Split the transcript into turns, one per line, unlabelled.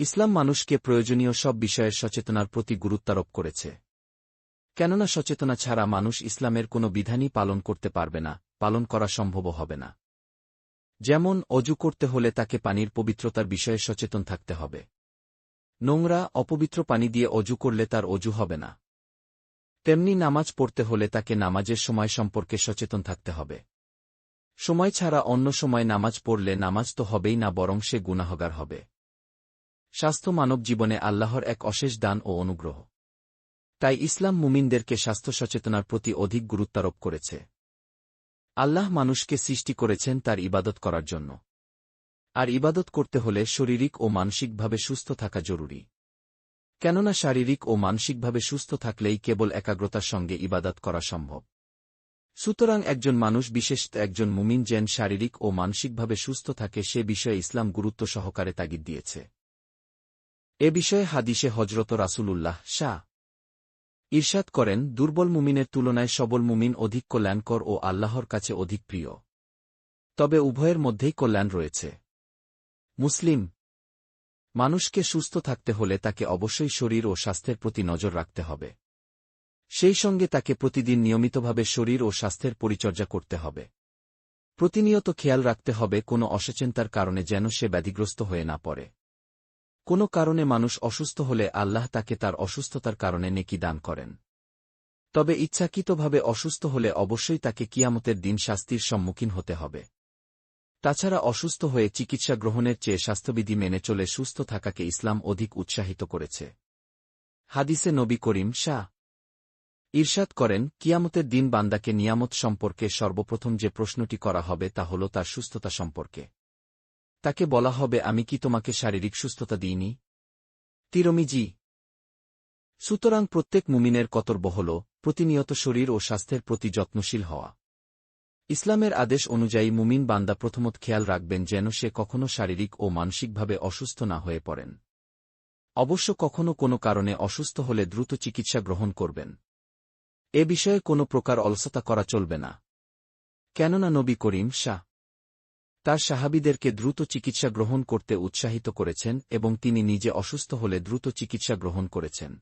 ইসলাম মানুষকে প্রয়োজনীয় সব বিষয়ের সচেতনার প্রতি গুরুত্বারোপ করেছে। কেননা সচেতনা ছাড়া মানুষ ইসলামের কোনো বিধানই পালন করতে পারবে না, পালন করা সম্ভব হবে না। যেমন, অজু করতে হলে তাকে পানির পবিত্রতার বিষয়ে সচেতন থাকতে হবে। নোংরা, অপবিত্র পানি দিয়ে অজু করলে তার অজু হবে না। তেমনি নামাজ পড়তে হলে তাকে নামাজের সময় সম্পর্কে সচেতন থাকতে হবে। সময় ছাড়া অন্য সময় নামাজ পড়লে নামাজ তো হবেই না, বরং সে গুনাহগার হবে। স্বাস্থ্য মানব জীবনে আল্লাহর এক অশেষ দান ও অনুগ্রহ। তাই ইসলাম মুমিনদেরকে স্বাস্থ্য সচেতনার প্রতি অধিক গুরুত্বারোপ করেছে। আল্লাহ মানুষকে সৃষ্টি করেছেন তার ইবাদত করার জন্য। আর ইবাদত করতে হলে শারীরিক ও মানসিকভাবে সুস্থ থাকা জরুরি। কেননা শারীরিক ও মানসিকভাবে সুস্থ থাকলেই কেবল একাগ্রতার সঙ্গে ইবাদত করা সম্ভব। সুতরাং একজন মানুষ, বিশেষ একজন মুমিন যেন শারীরিক ও মানসিকভাবে সুস্থ থাকে, সে বিষয়ে ইসলাম গুরুত্ব সহকারে তাগিদ দিয়েছে। এ বিষয়ে হাদিসে হজরত রাসূলুল্লাহ শাহ ঈর্ষাদ করেন, দুর্বল মুমিনের তুলনায় সবল মুমিন অধিক কল্যাণকর ও আল্লাহর কাছে অধিক প্রিয়। তবে উভয়ের মধ্যেই কল্যাণ রয়েছে। মুসলিম মানুষকে সুস্থ থাকতে হলে তাকে অবশ্যই শরীর ও স্বাস্থ্যের প্রতি নজর রাখতে হবে। সেই সঙ্গে তাকে প্রতিদিন নিয়মিতভাবে শরীর ও স্বাস্থ্যের পরিচর্যা করতে হবে। প্রতিনিয়ত খেয়াল রাখতে হবে কোনো অসচেনতার কারণে যেন সে ব্যাধিগ্রস্ত হয়ে না পড়ে। কোনো কারণে মানুষ অসুস্থ হলে আল্লাহ তাকে তার অসুস্থতার কারণে নেকি দান করেন। তবে ইচ্ছাকৃতভাবে অসুস্থ হলে অবশ্যই তাকে কিয়ামতের দিন শাস্তির সম্মুখীন হতে হবে। তাছাড়া অসুস্থ হয়ে চিকিৎসা গ্রহণের চেয়ে স্বাস্থ্যবিধি মেনে চলে সুস্থ থাকাকে ইসলাম অধিক উৎসাহিত করেছে। হাদিসে নবী করিম শাহ ঈর্ষাদ করেন, কিয়ামতের দিন বান্দাকে নিয়ামত সম্পর্কে সর্বপ্রথম যে প্রশ্নটি করা হবে তা হল তার সুস্থতা সম্পর্কে। তাকে বলা হবে, আমি কি তোমাকে শারীরিক সুস্থতা দিইনি? তিরমিজি। সুতরাং প্রত্যেক মুমিনের কতর্ব হল প্রতিনিয়ত শরীর ও স্বাস্থ্যের প্রতি যত্নশীল হওয়া। ইসলামের আদেশ অনুযায়ী মুমিন বান্দা প্রথমত খেয়াল রাখবেন যেন সে কখনো শারীরিক ও মানসিকভাবে অসুস্থ না হয়ে পড়েন। অবশ্য কখনও কোনো কারণে অসুস্থ হলে দ্রুত চিকিৎসা গ্রহণ করবেন। এ বিষয়ে কোনো প্রকার অলসতা করা চলবে না। কেননা নবী করিম শাহ তার সাহাবিদেরকে দ্রুত চিকিৎসা গ্রহণ করতে উৎসাহিত করেছেন এবং তিনি নিজে অসুস্থ হলে দ্রুত চিকিৎসা গ্রহণ করেছেন।